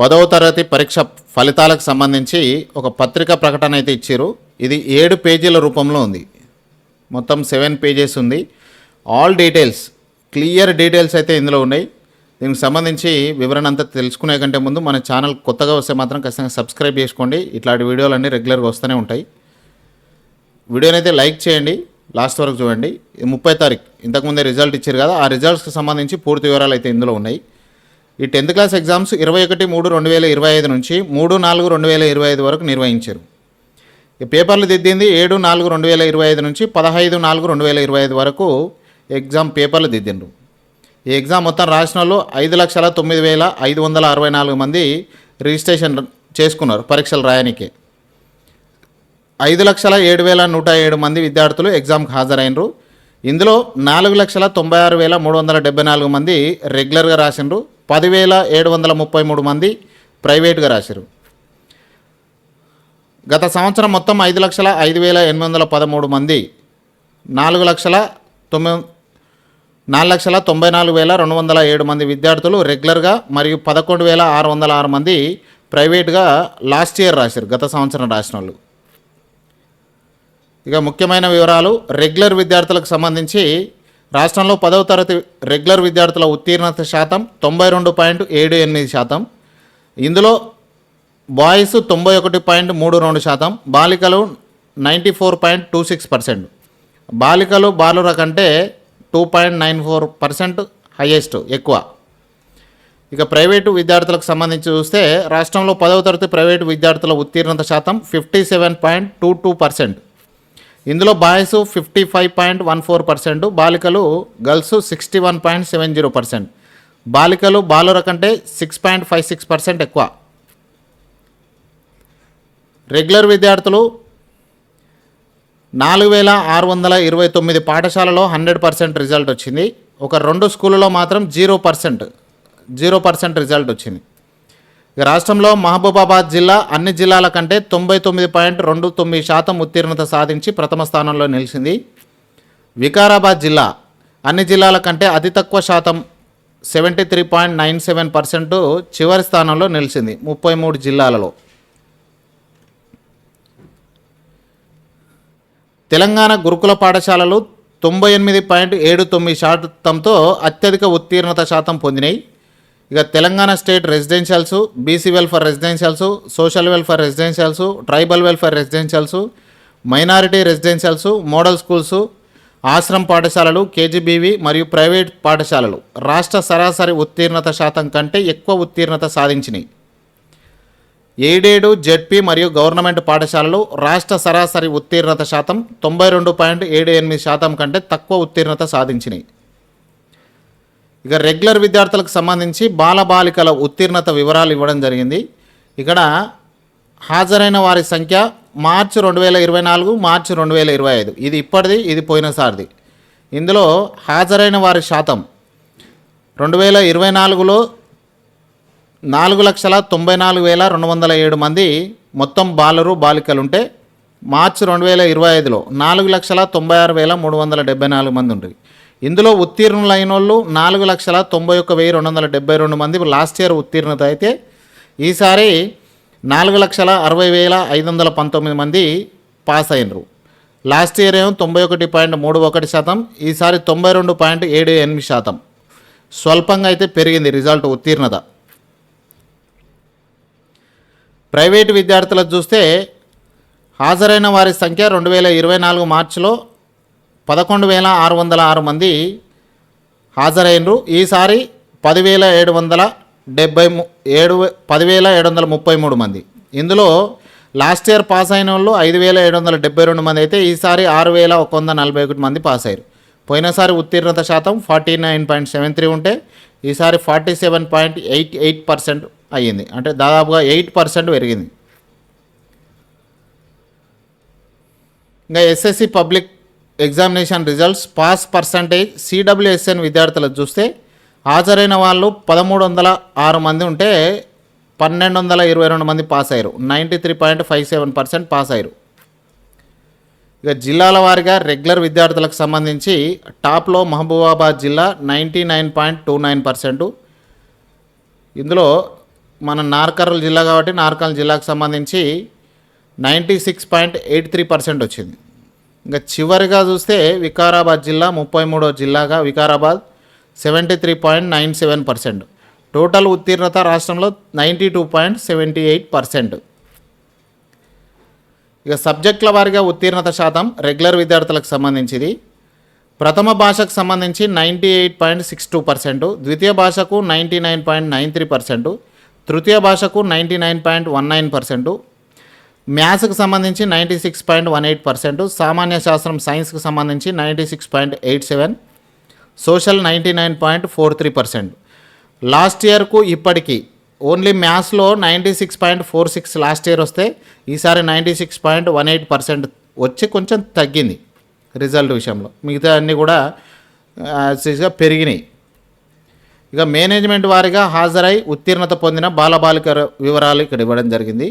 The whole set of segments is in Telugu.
పదవ తరగతి పరీక్ష ఫలితాలకు సంబంధించి ఒక పత్రిక ప్రకటన అయితే ఇచ్చారు. ఇది ఏడు పేజీల రూపంలో ఉంది. మొత్తం సెవెన్ పేజెస్ ఉంది. ఆల్ డీటెయిల్స్ క్లియర్ డీటెయిల్స్ అయితే ఇందులో ఉన్నాయి. దీనికి సంబంధించి వివరణ అంతా తెలుసుకునే కంటే ముందు మన ఛానల్ కొత్తగా వస్తే మాత్రం ఖచ్చితంగా సబ్స్క్రైబ్ చేసుకోండి. ఇట్లాంటి వీడియోలు అన్నీ రెగ్యులర్గా వస్తూనే ఉంటాయి. వీడియోని అయితే లైక్ చేయండి. లాస్ట్ వరకు చూడండి. ముప్పై తారీఖు ఇంతకుముందే రిజల్ట్ ఇచ్చారు కదా ఆ రిజల్ట్స్కి సంబంధించి పూర్తి వివరాలు అయితే ఇందులో ఉన్నాయి. ఈ టెన్త్ క్లాస్ ఎగ్జామ్స్ ఇరవై ఒకటి మూడు రెండు వేల ఇరవై ఐదు నుంచి మూడు నాలుగు రెండు వేల ఇరవై ఐదు వరకు నిర్వహించారు. ఈ పేపర్లు దిద్దింది ఏడు నాలుగు రెండు వేల ఇరవై ఐదు నుంచి పదహైదు నాలుగు రెండు వేల ఇరవై ఐదు వరకు ఎగ్జామ్ పేపర్లు దిద్దిండ్రు. ఈ ఎగ్జామ్ మొత్తం రాసిన వాళ్ళు ఐదు లక్షల తొమ్మిది వేల ఐదు వందల అరవై నాలుగు మంది రిజిస్ట్రేషన్ చేసుకున్నారు పరీక్షలు రాయనికే. ఐదు లక్షల ఏడు వేల నూట ఏడు మంది విద్యార్థులు ఎగ్జామ్కి హాజరైనరు. ఇందులో నాలుగు లక్షల తొంభై ఆరు వేల మూడు వందల డెబ్బై నాలుగు మంది రెగ్యులర్గా రాసిండ్రు పదివేల ఏడు వందల ముప్పై మూడు మంది ప్రైవేట్గా రాశారు. గత సంవత్సరం మొత్తం ఐదు లక్షల ఐదు వేల ఎనిమిది వందల పదమూడు మంది నాలుగు లక్షల తొమ్మిది నాలుగు లక్షల తొంభై నాలుగు వేల రెండు వందల ఏడు మంది విద్యార్థులు రెగ్యులర్గా మరియు పదకొండు వేల ఆరు వందల ఆరు మంది ప్రైవేట్గా లాస్ట్ ఇయర్ రాశారు గత సంవత్సరం రాసిన వాళ్ళు. ఇక ముఖ్యమైన వివరాలు రెగ్యులర్ విద్యార్థులకు సంబంధించి రాష్ట్రంలో పదవ తరగతి రెగ్యులర్ విద్యార్థుల ఉత్తీర్ణత శాతం తొంభై రెండు పాయింట్ ఏడు ఎనిమిది శాతం. ఇందులో బాయ్స్ తొంభై ఒకటి పాయింట్ మూడు రెండు శాతం బాలికలు ninety four point two six percent. బాలికలు బాలుర కంటే two point nine four percent highest ఎక్కువ. ఇక ప్రైవేటు విద్యార్థులకు సంబంధించి చూస్తే రాష్ట్రంలో పదవ తరగతి ప్రైవేటు విద్యార్థుల ఉత్తీర్ణత శాతం fifty seven point two two percent. ఇందులో boys fifty five point one four percent బాలికలు girls sixty one point seven zero percent. బాలికలు బాలుర కంటే six point five six percent ఎక్కువ. రెగ్యులర్ విద్యార్థులు నాలుగు వేల ఆరు వందల ఇరవై తొమ్మిది పాఠశాలలో హండ్రెడ్ పర్సెంట్ రిజల్ట్ వచ్చింది. ఒక రెండు స్కూళ్ళలో మాత్రం zero percent zero percent result వచ్చింది. ఇక రాష్ట్రంలో మహబూబాబాద్ జిల్లా అన్ని జిల్లాల కంటే తొంభై తొమ్మిది పాయింట్ రెండు తొమ్మిది శాతం ఉత్తీర్ణత సాధించి ప్రథమ స్థానంలో నిలిచింది. వికారాబాద్ జిల్లా అన్ని జిల్లాల కంటే అతి తక్కువ శాతం seventy three point nine seven percent చివరి స్థానంలో నిలిచింది ముప్పై మూడు జిల్లాలలో. తెలంగాణ గురుకుల పాఠశాలలు తొంభై ఎనిమిది పాయింట్ ఏడు తొమ్మిది శాతంతో అత్యధిక ఉత్తీర్ణత శాతం పొందినాయి. ఇక Telangana state residentials BC welfare residentials social welfare residentials tribal welfare residentials minority residentials model schools ashram పాఠశాలలు కేజీబీవి మరియు ప్రైవేట్ పాఠశాలలు. రాష్ట్ర సరాసరి ఉత్తీర్ణత శాతం కంటే ఎక్కువ ఉత్తీర్ణత సాధించినాయి. ఏడేడు జెడ్పీ మరియు గవర్నమెంట్ పాఠశాలలు రాష్ట్ర సరాసరి ఉత్తీర్ణత శాతం తొంభై రెండు పాయింట్ ఏడు ఎనిమిది శాతం కంటే తక్కువ ఉత్తీర్ణత సాధించినాయి. ఇక రెగ్యులర్ విద్యార్థులకు సంబంధించి బాలబాలికల ఉత్తీర్ణత వివరాలు ఇవ్వడం జరిగింది. ఇక్కడ హాజరైన వారి సంఖ్య మార్చి రెండు వేల ఇరవై నాలుగు మార్చి రెండు వేల ఇరవై ఐదు. ఇది ఇప్పటిది ఇది పోయినసారిది. ఇందులో హాజరైన వారి శాతం రెండు వేల ఇరవై నాలుగులో నాలుగు లక్షల తొంభై నాలుగు వేల రెండు వందల ఏడు మంది మొత్తం బాలరు బాలికలు ఉంటే మార్చి రెండు వేల ఇరవై ఐదులో నాలుగు లక్షల తొంభై ఆరు వేల మూడు వందల డెబ్బై నాలుగు మంది ఉంటుంది ఇందులో ఉత్తీర్ణులైన వాళ్ళు నాలుగు లక్షల తొంభై ఒక్క వెయ్యి రెండు వందల డెబ్బై రెండు మంది లాస్ట్ ఇయర్ ఉత్తీర్ణత అయితే ఈసారి నాలుగు లక్షల అరవై వేల ఐదు వందల పంతొమ్మిది మంది పాస్ అయినరు. లాస్ట్ ఇయర్ ఏమో తొంభై ఒకటి పాయింట్ మూడు ఒకటి శాతం ఈసారి తొంభై రెండు పాయింట్ ఏడు ఎనిమిది శాతం. స్వల్పంగా అయితే పెరిగింది రిజల్ట్ ఉత్తీర్ణత. ప్రైవేటు విద్యార్థులకు చూస్తే హాజరైన వారి సంఖ్య రెండు వేల ఇరవై నాలుగు మార్చిలో పదకొండు వేల ఆరు వందల ఆరు మంది హాజరైనరు. ఈసారి పదివేల ఏడు వందల డెబ్బై ఏడు పదివేల ఏడు వందల ముప్పై మూడు మంది. ఇందులో లాస్ట్ ఇయర్ పాస్ అయిన వాళ్ళు ఐదు వేల ఏడు వందల డెబ్బై రెండు మంది అయితే ఈసారి ఆరు వేల ఒక వంద నలభై ఒకటి మంది పాస్ అయ్యారు. పోయినసారి ఉత్తీర్ణత శాతం forty nine point seven three ఉంటే ఈసారి forty seven point eight eight percent అయ్యింది. అంటే దాదాపుగా ఎయిట్ పర్సెంట్ పెరిగింది. ఇంకా SSC public examination results pass percentage CWSN విద్యార్థులు చూస్తే హాజరైన వాళ్ళు పదమూడు వందల ఆరు మంది ఉంటే పన్నెండు వందల ఇరవై రెండు మంది పాస్ అయ్యారు. Ninety three point five seven percent pass అయ్యారు. ఇక జిల్లాల వారీగా రెగ్యులర్ విద్యార్థులకు సంబంధించి టాప్లో మహబూబాబాద్ జిల్లా ninety nine point two nine percent. ఇందులో మన నార్కర్ల జిల్లా కాబట్టి నార్కల్ జిల్లాకు సంబంధించి ninety six point eight three percent వచ్చింది. ఇంకా చివరిగా చూస్తే వికారాబాద్ జిల్లా ముప్పై మూడో జిల్లాగా Vikarabad seventy three point nine seven percent. Total ఉత్తీర్ణత రాష్ట్రంలో ninety two point seventy eight percent. ఇక సబ్జెక్టుల వారిగా ఉత్తీర్ణత శాతం రెగ్యులర్ విద్యార్థులకు సంబంధించింది. ప్రథమ భాషకు సంబంధించి ninety eight point six two percent ద్వితీయ భాషకు ninety nine point nine three percent తృతీయ భాషకు ninety nine point one nine percent మ్యాథ్స్కి సంబంధించి ninety six point one eight percent సామాన్య శాస్త్రం సైన్స్కి సంబంధించి ninety six point eight seven social ninety nine point four three percent. Last ఇయర్కు ఇప్పటికీ ఓన్లీ మ్యాథ్స్లో ninety six point four six last year వస్తే ఈసారి ninety six point one eight percent వచ్చి కొంచెం తగ్గింది రిజల్ట్ విషయంలో. మిగతా అన్నీ కూడా యాజ్గా పెరిగినాయి. ఇక మేనేజ్మెంట్ వారిగా హాజరై ఉత్తీర్ణత పొందిన బాలబాలిక వివరాలు ఇక్కడ ఇవ్వడం జరిగింది.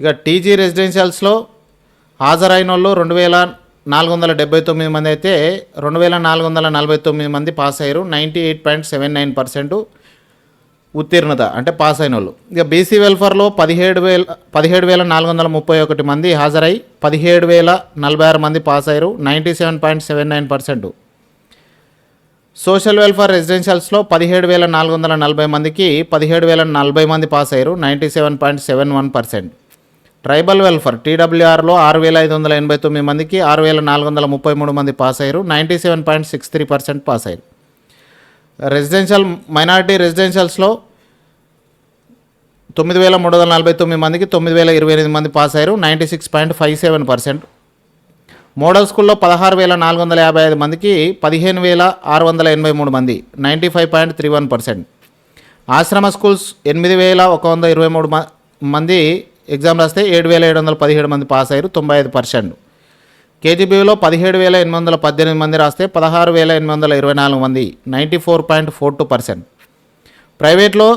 ఇక టీజీ రెసిడెన్షియల్స్లో హాజరైన వాళ్ళు రెండు వేల నాలుగు వందల డెబ్బై తొమ్మిది మంది అయితే రెండు వేల నాలుగు వందల నలభై తొమ్మిది మంది పాస్ అయ్యారు. Ninety eight point seven nine percent ఉత్తీర్ణత అంటే పాస్ అయిన వాళ్ళు ఇక బీసీ వెల్ఫేర్లో పదిహేడు వేల పదిహేడు వేల నాలుగు వందల ముప్పై ఒకటి మంది హాజరై పదిహేడు వేల నలభై ఆరు మంది పాస్ అయ్యారు. Ninety seven point seven nine percent. Social welfare రెసిడెన్షియల్స్లో పదిహేడు వేల నాలుగు వందల నలభై మందికి పదిహేడు వేల నలభై మంది పాస్ అయ్యారు. Ninety seven point seven one percent. Tribal welfare టీడబ్ల్యూఆర్లో ఆరు వేల ఐదు వందల ఎనభై తొమ్మిది మందికి ఆరు వేల నాలుగు వందల ముప్పై మూడు మంది పాస్ అయ్యారు. Ninety seven point six three percent pass అయ్యారు. రెసిడెన్షియల్ మైనారిటీ రెసిడెన్షియల్స్లో తొమ్మిది వేల మూడు వందల నలభై తొమ్మిది మందికి తొమ్మిది వేల ఇరవై ఎనిమిది మంది పాస్ అయ్యారు. Ninety six point five seven percent. Model స్కూల్లో పదహారు వేల నాలుగు వందల యాభై ఐదు మందికి పదిహేను వేల ఆరు వందల ఎనభై మూడు మంది ninety five point three one percent. Ashram schools ఎనిమిది వేల ఒక వంద ఇరవై మూడు మ- మంది ఎగ్జామ్ రాస్తే ఏడు వేల ఏడు వందల పదిహేడు మంది పాస్ అయ్యారు తొంభై ఐదు పర్సెంట్. కేజీబీలో పదిహేడు వేల ఎనిమిది వందల పద్దెనిమిది మంది రాస్తే పదహారు వేల ఎనిమిది వందల ఇరవై నాలుగు మంది ninety four point four two percent. ప్రైవేట్లో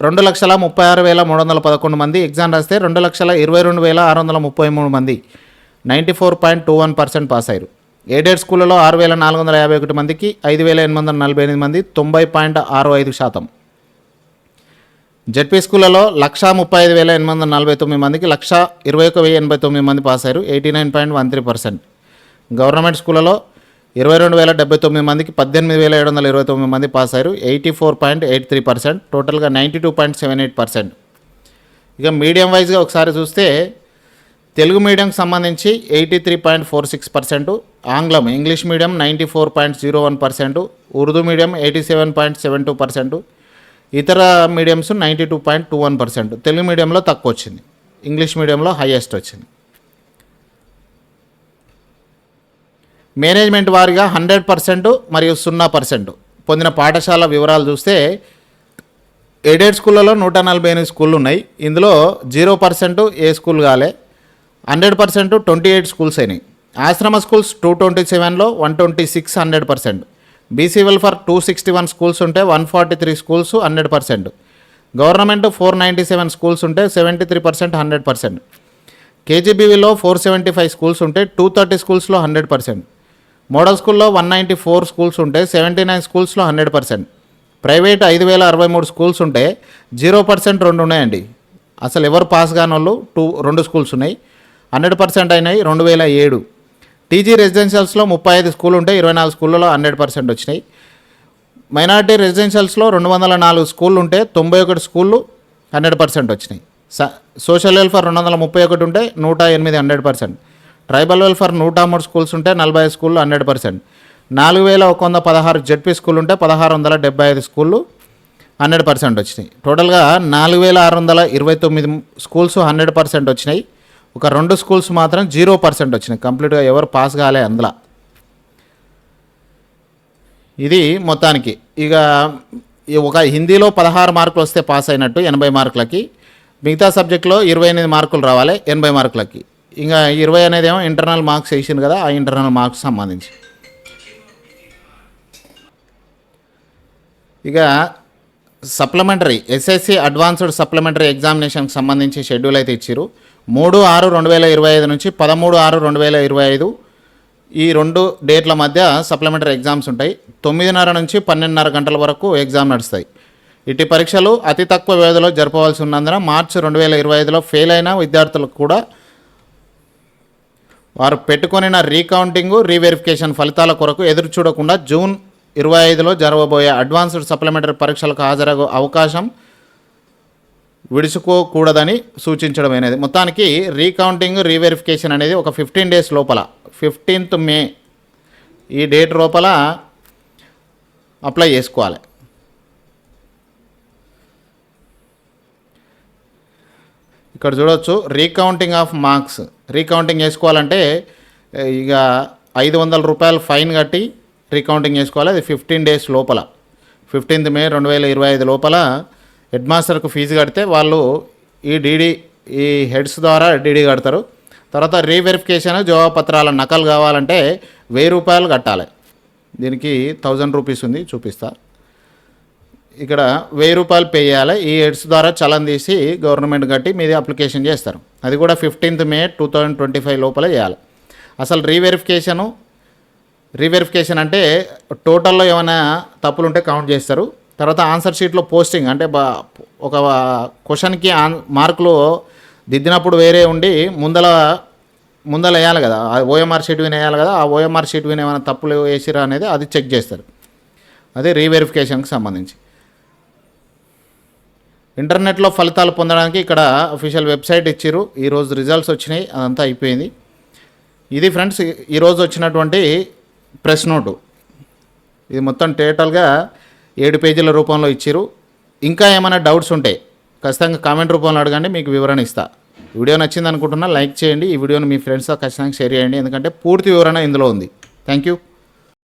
రెండు లక్షల ముప్పై ఆరు వేల మూడు వందల పదకొండు మంది ఎగ్జామ్ రాస్తే రెండు లక్షల ఇరవై రెండు వేల ఆరు వందల ముప్పై మూడు మంది ninety four point two one percent pass అయ్యారు. ఎయిడెడ్ స్కూళ్ళలో ఆరు వేల నాలుగు వందల యాభై ఒకటి మందికి ఐదు వేల ఎనిమిది వందల నలభై ఎనిమిది మంది తొంభై పాయింట్ ఆరు ఐదు శాతం. జెడ్పీ స్కూళ్ళలో లక్ష ముప్పై ఐదు వేల ఎనిమిది వందల నలభై తొమ్మిది మందికి లక్ష ఇరవై ఒక వెయ్యి ఎనభై తొమ్మిది మంది పాస్ అయ్యారు eighty nine point one three percent. Government స్కూళ్ళలో ఇరవై రెండు వేల డెబ్బై తొమ్మిది మందికి పద్దెనిమిది వేల ఏడు వందల ఇరవై తొమ్మిది మంది పాస్ అయ్యారు eighty four point eight three percent. టోటల్గా ninety two point seven eight percent. ఇక మీడియం వైజ్గా ఒకసారి చూస్తే తెలుగు మీడియంకి సంబంధించి eighty three point four six percent. ఆంగ్లం English medium ninety four point zero one percent. Urdu medium eighty seven point seven two percent. ఇతర mediums ninety two point two one percent Telugu మీడియంలో తక్కువ వచ్చింది. ఇంగ్లీష్ మీడియంలో హైయెస్ట్ వచ్చింది. మేనేజ్మెంట్ వారిగా హండ్రెడ్ పర్సెంట్ మరియు సున్నా పర్సెంట్ పొందిన పాఠశాల వివరాలు చూస్తే ఎయిడెడ్ స్కూళ్ళలో నూట నలభై ఎనిమిది స్కూళ్ళు ఉన్నాయి. ఇందులో జీరో పర్సెంట్ ఏ స్కూల్ కాలే. Hundred percent twenty eight schools అయినాయి. ఆశ్రమ స్కూల్స్ టూ ట్వంటీ సెవెన్లో one twenty six hundred percent BC welfare two sixty one schools ఉంటే one forty three schools hundred percent. Government four ninety seven schools ఉంటే seventy three percent hundred percent. కేజీబీవీలో four seventy five schools ఉంటే టూ థర్టీ స్కూల్స్లో హండ్రెడ్ పర్సెంట్. మోడల్ స్కూల్లో వన్ నైంటీ ఫోర్ స్కూల్స్ ఉంటే సెవెంటీ నైన్ స్కూల్స్లో హండ్రెడ్ పర్సెంట్. ప్రైవేట్ ఐదు వేల అరవై మూడు స్కూల్స్ ఉంటే జీరో పర్సెంట్ రెండు ఉన్నాయండి. అసలు ఎవరు పాస్ కాని వాళ్ళు టూ రెండు స్కూల్స్ ఉన్నాయి. హండ్రెడ్ పర్సెంట్ అయినాయి రెండు వేల ఏడు. టీజీ రెసిడెన్షియల్స్లో ముప్పై ఐదు స్కూల్ ఉంటే ఇరవై నాలుగు స్కూళ్ళలో హండ్రెడ్ పర్సెంట్ వచ్చినాయి. మైనార్టీ రెసిడెన్షియల్స్లో రెండు వందల నాలుగు స్కూళ్ళు ఉంటే తొంభై ఒకటి స్కూళ్ళు హండ్రెడ్ పర్సెంట్ వచ్చినాయి. స సోషల్ వెల్ఫేర్ రెండు వందల ముప్పై ఒకటి ఉంటే నూట ఎనిమిది హండ్రెడ్ పర్సెంట్. ట్రైబల్ వెల్ఫేర్ నూట మూడు స్కూల్స్ ఉంటే నలభై ఐదు స్కూళ్ళు హండ్రెడ్ పర్సెంట్. నాలుగు వేల ఒక వంద పదహారు జెడ్పీ స్కూల్ ఉంటే పదహారు వందల డెబ్బై ఐదు స్కూళ్ళు హండ్రెడ్ పర్సెంట్ వచ్చినాయి. టోటల్గా నాలుగు వేల ఆరు వందల ఇరవై తొమ్మిది స్కూల్స్ హండ్రెడ్ పర్సెంట్ వచ్చినాయి. ఒక రెండు స్కూల్స్ మాత్రం జీరో పర్సెంట్ వచ్చినాయి. కంప్లీట్గా ఎవరు పాస్ కాలే అందులో. ఇది మొత్తానికి. ఇక ఈ ఒక హిందీలో పదహారు మార్కులు వస్తే పాస్ అయినట్టు ఎనభై మార్కులకి. మిగతా సబ్జెక్టులో ఇరవై ఎనిమిది మార్కులు రావాలి ఎనభై మార్కులకి. ఇంకా ఇరవై అనేది ఏమో ఇంటర్నల్ మార్క్స్ వేసింది కదా ఆ ఇంటర్నల్ మార్క్స్ సంబంధించి. ఇక సప్లిమెంటరీ ఎస్ఎస్సి అడ్వాన్స్డ్ సప్లిమెంటరీ ఎగ్జామినేషన్కి సంబంధించి షెడ్యూల్ అయితే ఇచ్చారు మూడు ఆరు రెండు వేల ఇరవై ఐదు నుంచి పదమూడు ఆరు రెండు వేల ఇరవై ఐదు ఈ రెండు డేట్ల మధ్య సప్లిమెంటరీ ఎగ్జామ్స్ ఉంటాయి. తొమ్మిదిన్నర నుంచి పన్నెండున్నర గంటల వరకు ఎగ్జామ్ నడుస్తాయి. ఇటు పరీక్షలు అతి తక్కువ వ్యవధిలో జరపవలసి ఉన్నందున మార్చి రెండు వేల ఇరవై ఐదులో ఫెయిల్ అయిన విద్యార్థులకు కూడా వారు పెట్టుకొనిన రీకౌంటింగ్ రీవెరిఫికేషన్ ఫలితాల కొరకు ఎదురు చూడకుండా జూన్ ఇరవై ఐదులో జరగబోయే అడ్వాన్స్డ్ సప్లిమెంటరీ పరీక్షలకు హాజరగు అవకాశం విడుచుకోకూడదని సూచించడం అనేది. మొత్తానికి రీకౌంటింగ్ రీవెరిఫికేషన్ అనేది ఒక ఫిఫ్టీన్ డేస్ లోపల ఫిఫ్టీన్త్ మే ఈ డేట్ లోపల అప్లై చేసుకోవాలి. ఇక్కడ చూడవచ్చు రీకౌంటింగ్ ఆఫ్ మార్క్స్. రీకౌంటింగ్ చేసుకోవాలంటే ఇక ఐదు వందల రూపాయలు ఫైన్ కట్టి రీకౌంటింగ్ చేసుకోవాలి. అది ఫిఫ్టీన్ డేస్ లోపల. ఫిఫ్టీన్త్ మే రెండు వేల ఇరవై ఐదు లోపల హెడ్ మాస్టర్కు ఫీజు కడితే వాళ్ళు ఈ డీడీ ఈ హెడ్స్ ద్వారా డీడీ కడతారు. తర్వాత రీవెరిఫికేషన్ జవాబపత్రాల నకలు కావాలంటే వెయ్యి రూపాయలు కట్టాలి. దీనికి థౌజండ్ రూపీస్ ఉంది చూపిస్తా. ఇక్కడ వెయ్యి రూపాయలు పే చేయాలి. ఈ ఎడ్స్ ద్వారా చలం తీసి గవర్నమెంట్ కట్టి మీది అప్లికేషన్ చేస్తారు. అది కూడా fifteenth May two thousand twenty five లోపల చేయాలి. అసలు రీవెరిఫికేషను రీవెరిఫికేషన్ అంటే టోటల్లో ఏమైనా తప్పులు ఉంటే కౌంట్ చేస్తారు. తర్వాత ఆన్సర్ షీట్లో పోస్టింగ్ అంటే ఒక క్వశ్చన్కి ఆన్ మార్కులు దిద్దినప్పుడు వేరే ఉండి ముందల ముందల వేయాలి కదా. ఆ ఓఎంఆర్ షీట్ విని వేయాలి కదా. ఆ ఓఎంఆర్ షీట్ విని ఏమైనా తప్పులు వేసిరా అనేది అది చెక్ చేస్తారు. అది రీవెరిఫికేషన్కి సంబంధించి. ఇంటర్నెట్లో ఫలితాలు పొందడానికి ఇక్కడ అఫీషియల్ వెబ్సైట్ ఇచ్చారు ఈరోజు రిజల్ట్స్ వచ్చినాయి. అదంతా అయిపోయింది. ఇది ఫ్రెండ్స్ ఈరోజు వచ్చినటువంటి ప్రెస్ నోటు. ఇది మొత్తం టోటల్గా ఏడు పేజీల రూపంలో ఇచ్చారు ఇంకా ఏమైనా డౌట్స్ ఉంటే ఖచ్చితంగా కామెంట్ రూపంలో అడగండి మీకు వివరణ ఇస్తా. వీడియో నచ్చింది అనుకుంటున్నా లైక్ చేయండి. ఈ వీడియోని మీ ఫ్రెండ్స్తో ఖచ్చితంగా షేర్ చేయండి. ఎందుకంటే పూర్తి వివరణ ఇందులో ఉంది. Thank you.